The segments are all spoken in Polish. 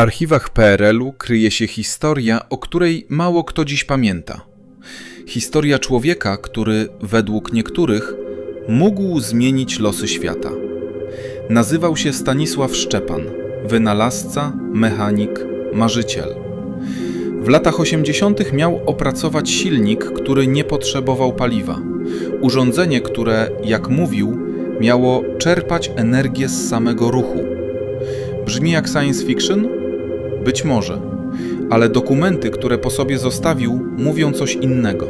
archiwach PRL-u kryje się historia, o której mało kto dziś pamięta. Historia człowieka, który, według niektórych, mógł zmienić losy świata. Nazywał się Stanisław Szczepan, wynalazca, mechanik, marzyciel. W latach 80. miał opracować silnik, który nie potrzebował paliwa. Urządzenie, które, jak mówił, miało czerpać energię z samego ruchu. Brzmi jak science fiction? Być może, ale dokumenty, które po sobie zostawił, mówią coś innego.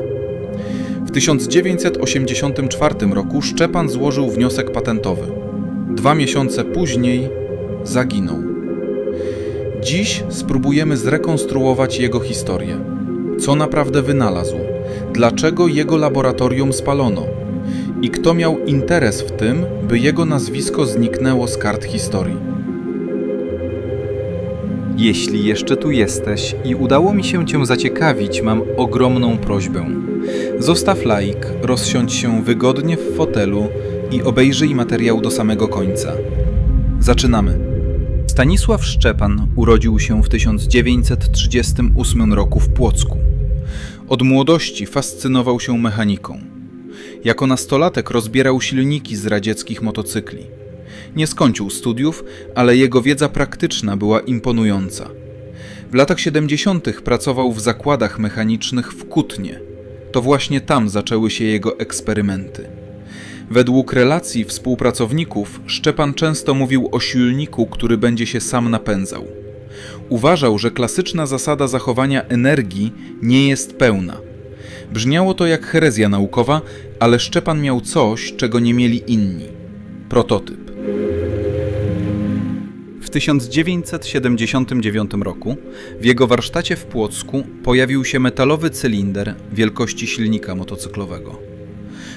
W 1984 roku Szczepan złożył wniosek patentowy. Dwa miesiące później zaginął. Dziś spróbujemy zrekonstruować jego historię. Co naprawdę wynalazł? Dlaczego jego laboratorium spalono? I kto miał interes w tym, by jego nazwisko zniknęło z kart historii? Jeśli jeszcze tu jesteś i udało mi się Cię zaciekawić, mam ogromną prośbę. Zostaw like, rozsiądź się wygodnie w fotelu i obejrzyj materiał do samego końca. Zaczynamy. Stanisław Szczepan urodził się w 1938 roku w Płocku. Od młodości fascynował się mechaniką. Jako nastolatek rozbierał silniki z radzieckich motocykli. Nie skończył studiów, ale jego wiedza praktyczna była imponująca. W latach 70. pracował w zakładach mechanicznych w Kutnie. To właśnie tam zaczęły się jego eksperymenty. Według relacji współpracowników, Szczepan często mówił o silniku, który będzie się sam napędzał. Uważał, że klasyczna zasada zachowania energii nie jest pełna. Brzmiało to jak herezja naukowa, ale Szczepan miał coś, czego nie mieli inni prototyp. W 1979 roku w jego warsztacie w Płocku pojawił się metalowy cylinder wielkości silnika motocyklowego.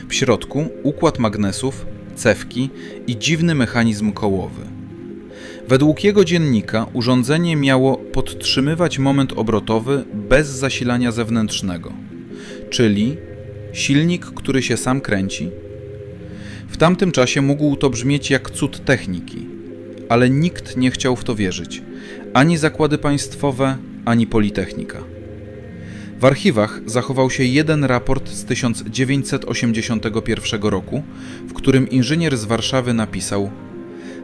W środku układ magnesów, cewki i dziwny mechanizm kołowy. Według jego dziennika urządzenie miało podtrzymywać moment obrotowy bez zasilania zewnętrznego, czyli silnik, który się sam kręci. W tamtym czasie mógł to brzmieć jak cud techniki, ale nikt nie chciał w to wierzyć ani zakłady państwowe, ani Politechnika. W archiwach zachował się jeden raport z 1981 roku, w którym inżynier z Warszawy napisał: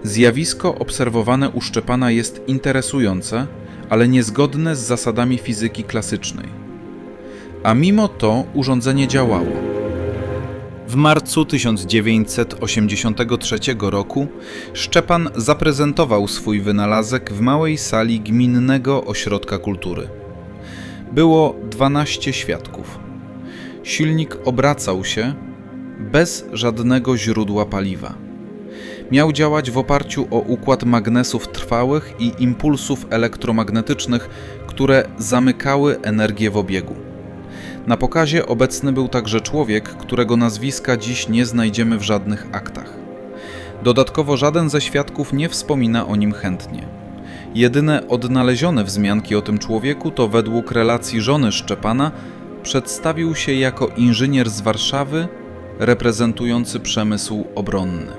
Zjawisko obserwowane u Szczepana jest interesujące, ale niezgodne z zasadami fizyki klasycznej. A mimo to urządzenie działało. W marcu 1983 roku Szczepan zaprezentował swój wynalazek w małej sali Gminnego Ośrodka Kultury. Było 12 świadków. Silnik obracał się bez żadnego źródła paliwa. Miał działać w oparciu o układ magnesów trwałych i impulsów elektromagnetycznych, które zamykały energię w obiegu. Na pokazie obecny był także człowiek, którego nazwiska dziś nie znajdziemy w żadnych aktach. Dodatkowo żaden ze świadków nie wspomina o nim chętnie. Jedyne odnalezione wzmianki o tym człowieku to według relacji żony Szczepana przedstawił się jako inżynier z Warszawy reprezentujący przemysł obronny.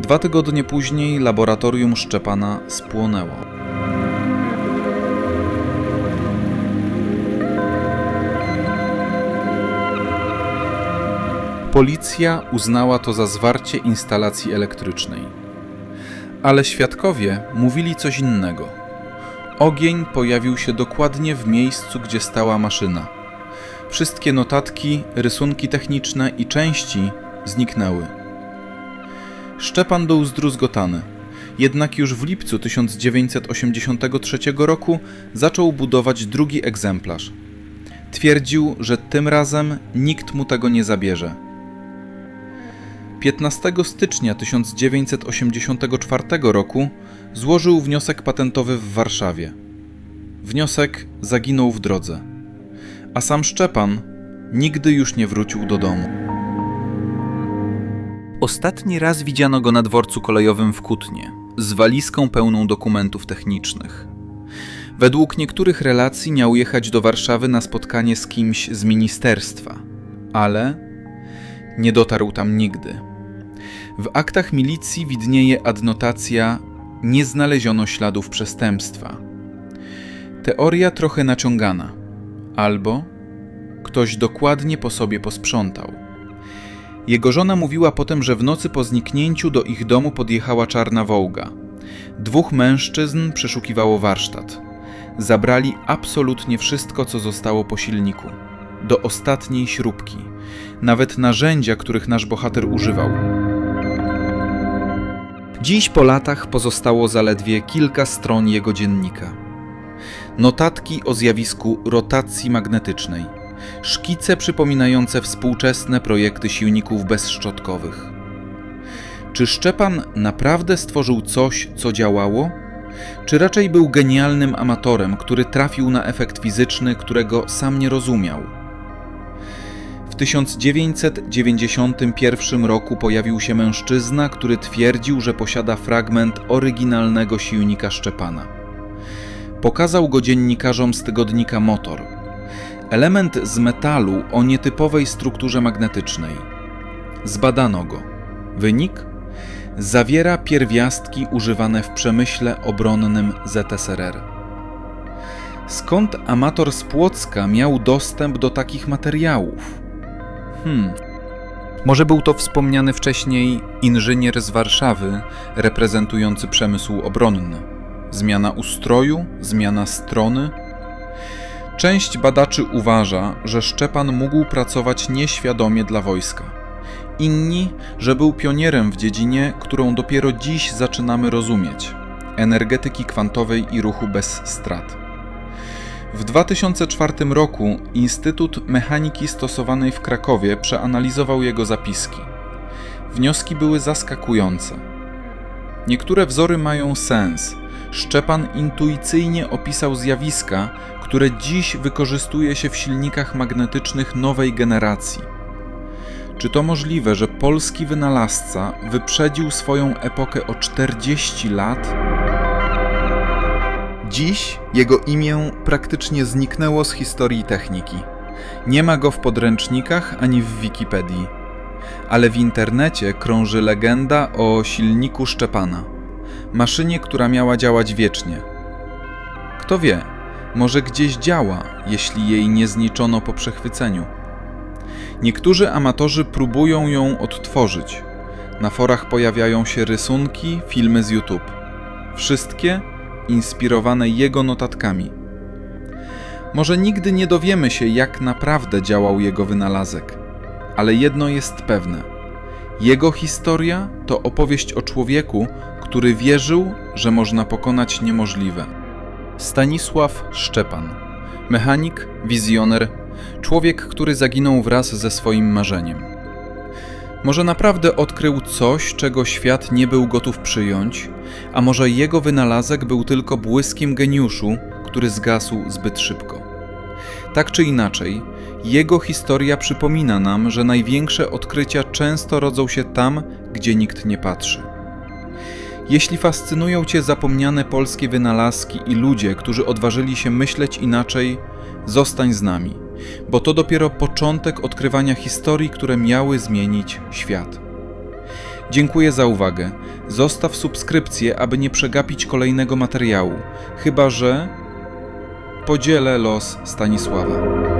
Dwa tygodnie później laboratorium Szczepana spłonęło. Policja uznała to za zwarcie instalacji elektrycznej. Ale świadkowie mówili coś innego. Ogień pojawił się dokładnie w miejscu, gdzie stała maszyna. Wszystkie notatki, rysunki techniczne i części zniknęły. Szczepan był zdruzgotany. Jednak już w lipcu 1983 roku zaczął budować drugi egzemplarz. Twierdził, że tym razem nikt mu tego nie zabierze. 15 stycznia 1984 roku złożył wniosek patentowy w Warszawie. Wniosek zaginął w drodze, a sam Szczepan nigdy już nie wrócił do domu. Ostatni raz widziano go na dworcu kolejowym w Kutnie, z walizką pełną dokumentów technicznych. Według niektórych relacji miał jechać do Warszawy na spotkanie z kimś z ministerstwa, ale nie dotarł tam nigdy. W aktach milicji widnieje adnotacja nie znaleziono śladów przestępstwa. Teoria trochę naciągana, albo ktoś dokładnie po sobie posprzątał. Jego żona mówiła potem, że w nocy po zniknięciu do ich domu podjechała czarna wołga. Dwóch mężczyzn przeszukiwało warsztat. Zabrali absolutnie wszystko, co zostało po silniku. Do ostatniej śrubki. Nawet narzędzia, których nasz bohater używał. Dziś po latach pozostało zaledwie kilka stron jego dziennika. Notatki o zjawisku rotacji magnetycznej, szkice przypominające współczesne projekty silników bezszczotkowych. Czy Szczepan naprawdę stworzył coś, co działało? Czy raczej był genialnym amatorem, który trafił na efekt fizyczny, którego sam nie rozumiał? W 1991 roku pojawił się mężczyzna, który twierdził, że posiada fragment oryginalnego silnika Szczepana. Pokazał go dziennikarzom z tygodnika Motor. Element z metalu o nietypowej strukturze magnetycznej. Zbadano go. Wynik? Zawiera pierwiastki używane w przemyśle obronnym ZSRR. Skąd amator z Płocka miał dostęp do takich materiałów? Hmm. Może był to wspomniany wcześniej inżynier z Warszawy, reprezentujący przemysł obronny. Zmiana ustroju, zmiana strony. Część badaczy uważa, że Szczepan mógł pracować nieświadomie dla wojska. Inni, że był pionierem w dziedzinie, którą dopiero dziś zaczynamy rozumieć energetyki kwantowej i ruchu bez strat. W 2004 roku Instytut Mechaniki Stosowanej w Krakowie przeanalizował jego zapiski. Wnioski były zaskakujące. Niektóre wzory mają sens. Szczepan intuicyjnie opisał zjawiska, które dziś wykorzystuje się w silnikach magnetycznych nowej generacji. Czy to możliwe, że polski wynalazca wyprzedził swoją epokę o 40 lat? Dziś jego imię praktycznie zniknęło z historii techniki. Nie ma go w podręcznikach ani w Wikipedii. Ale w internecie krąży legenda o silniku Szczepana. Maszynie, która miała działać wiecznie. Kto wie, może gdzieś działa, jeśli jej nie zniczono po przechwyceniu. Niektórzy amatorzy próbują ją odtworzyć. Na forach pojawiają się rysunki, filmy z YouTube. Wszystkie inspirowane jego notatkami. Może nigdy nie dowiemy się, jak naprawdę działał jego wynalazek, ale jedno jest pewne: jego historia to opowieść o człowieku, który wierzył, że można pokonać niemożliwe. Stanisław Szczepan, mechanik, wizjoner, człowiek, który zaginął wraz ze swoim marzeniem. Może naprawdę odkrył coś, czego świat nie był gotów przyjąć, a może jego wynalazek był tylko błyskiem geniuszu, który zgasł zbyt szybko. Tak czy inaczej, jego historia przypomina nam, że największe odkrycia często rodzą się tam, gdzie nikt nie patrzy. Jeśli fascynują Cię zapomniane polskie wynalazki i ludzie, którzy odważyli się myśleć inaczej, zostań z nami, bo to dopiero początek odkrywania historii, które miały zmienić świat. Dziękuję za uwagę. Zostaw subskrypcję, aby nie przegapić kolejnego materiału, chyba że podzielę los Stanisława.